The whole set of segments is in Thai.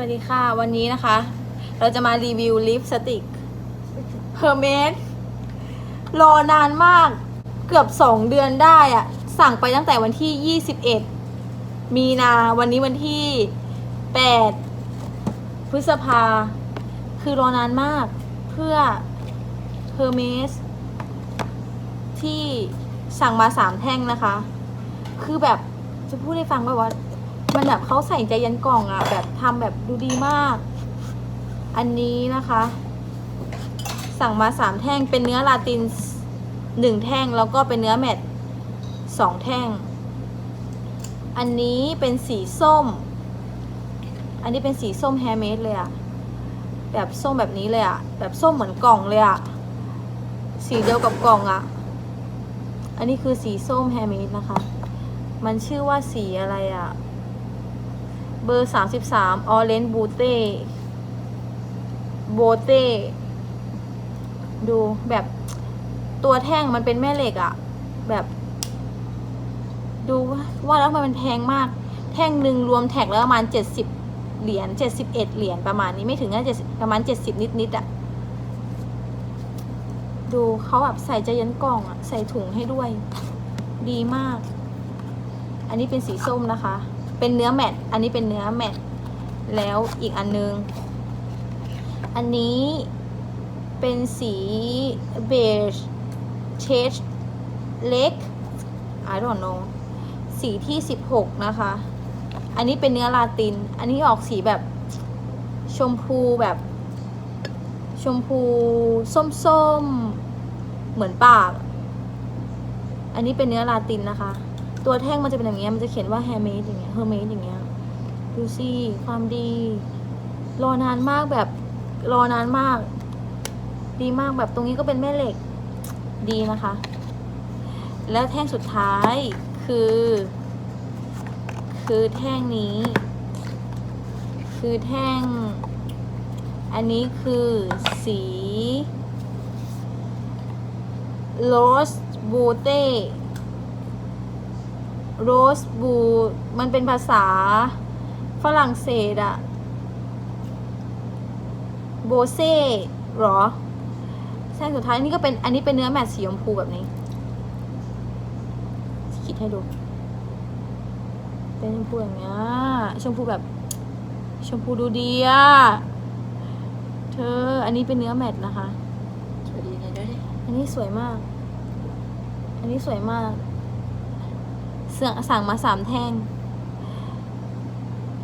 วัสดีค่ะ วันนี้นะคะ เราจะมารีวิวลิปสติกเ e อร์เมดรอนานมากเกือบสองเดือนได้อะสั่งไปตั้งแต่วันที่ 21 มีนาวันนี้วันที่ 8 พฤษภา คือรอนานมากเพื่อ h e r m e s ที่สั่งมาสามแท่งนะคะ คือแบบจะพูดให้ฟังว่าว่า มันแบบเขาใส่ใจยันกล่องอะแบบทำแบบดูดีมาก อันนี้นะคะ สั่งมาสามแท่งเป็นเนื้อลาตินหนึ่งแท่งแล้วก็เป็นเนื้อแมตสองแท่ง อันนี้เป็นสีส้ม อันนี้เป็นสีส้มแฮร์เมดเลยอะแบบส้มแบบนี้เลยอะแบบส้มเหมือนกล่องเลยอะสีเดียวกับกล่องอะอันนี้คือสีส้มแฮร์เมดนะคะ มันชื่อว่าสีอะไรอะ เบอร์สามสิบสามออเรนบูเต้โบเต้ดูแบบตัวแท่งมันเป็นแม่เหล็กอะแบบ ดูว่าแล้วมันเป็นแพงมาก แท่งหนึ่งรวมแท็กแล้วประมาณเจ็ดสิบเหรียญเจ็ดสิบเอ็ดเหรียญประมาณนี้ไม่ถึงน่าจะประมาณเจ็ดสิบนิดนิดๆอะดูเขาแบบใส่ใจยันกล่องอะใส่ถุงให้ด้วย ดีมาก อันนี้เป็นสีส้มนะคะ เป็นเนื้อแมตอันนี้เป็นเนื้อแมตแล้วอีกอันนึง อันนี้เป็นสีเบจเชดเล็ก I don't know สีที่ 16 นะคะ อันนี้เป็นเนื้อลาติน อันนี้ออกสีแบบชมพูแบบ ชมพูส้มๆ เหมือนปาก อันนี้เป็นเนื้อลาตินนะคะ ตัวแท่งมันจะเป็นอย่างเงี้ยมันจะเขียนว่า handmade อย่างเงี้ย hermade อย่างเงี้ยดูสิความดี รอนานมากแบบรอนานมาก ดีมากแบบตรงนี้ก็เป็นแม่เหล็กดีนะคะ แล้วแท่งสุดท้ายคือ คือแท่งนี้ คือแท่ง อันนี้คือสี rose beauty โรสบูมันเป็นภาษาฝรั่งเศสอะโบเซ่หรอแท่งสุดท้ายนี่ก็เป็นอันนี้เป็นเนื้อแมตต์สีชมพูแบบนี้คิดให้ดู เป็นชมพูอย่างเงี้ยชมพูแบบ ชมพูดูดีอะเธอ อันนี้เป็นเนื้อแมตต์นะคะสวัสดีนะด้วยอันนี้สวยมาก อันนี้สวยมาก เสื่อสั่งมาสามแท่ง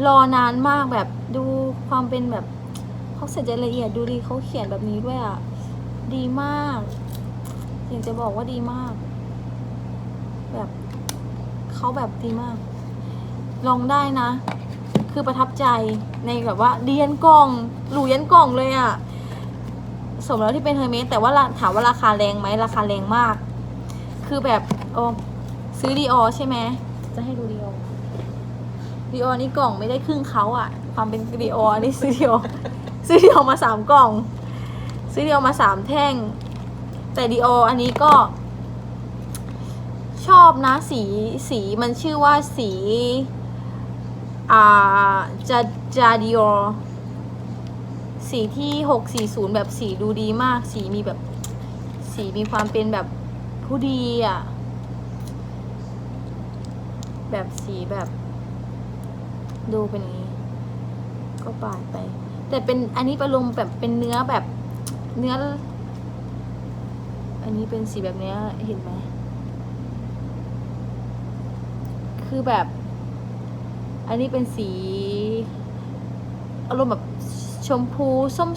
รอนานมากแบบดูความเป็นแบบเขาเสร็จใจละเอียดดูดีเขาเขียนแบบนี้ด้วยอะ ดีมากอยากจะบอกว่าดีมาก แบบเขาแบบดีมาก ลองได้นะ คือประทับใจในแบบว่าเดียนกล่องหรูยันกล่องเลยอะสมแล้วที่เป็นเฮอร์เมสแต่ว่าราถามว่าราคาแรงไหมราคาแรงมาก คือแบบโอ้ ซื้อดีออใช่ไหม จะให้ดูดีออดีออนี่กล่องไม่ได้ครึ่งเขาอะความเป็นดีออนี่ซื้อดีออซื้อดีออมาสามกล่อง ซื้อดีออมาสามแท่ง แต่ดีอออันนี้ก็ ชอบนะสีสีมันชื่อว่าสี อ่าจาจาดิออสีที่หกสี่ศูนย์แบบสีดูดีมาก สีมีแบบ สีมีความเป็นแบบผู้ดีอะ แบบสีแบบ ดูเป็นอย่างนี้ ก็ปาดไป แต่เป็นอันนี้ประลมแบบเป็นเนื้อแบบ เนื้อ อันนี้เป็นสีแบบเนี้ยเห็นไหมคือแบบ อันนี้เป็นสีอารมณ์แบบชมพู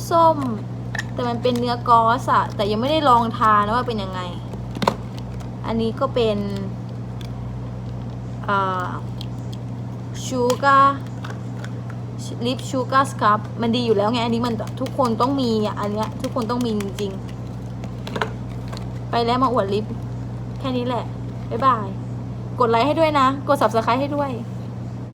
ส้มๆ แต่มันเป็นเนื้อกอสอะแต่ยังไม่ได้ลองทานนะว่าเป็นยังไง อันนี้ก็เป็น ชูการ์ลิปชูการ์สครับมันดีอยู่แล้วไง อันนี้มันทุกคนต้องมีอะ อันเนี้ยทุกคนต้องมีจริงๆ ไปแล้วมาอวดลิป แค่นี้แหละ บ๊ายบาย กดไลค์ให้ด้วยนะ กด subscribe ให้ด้วย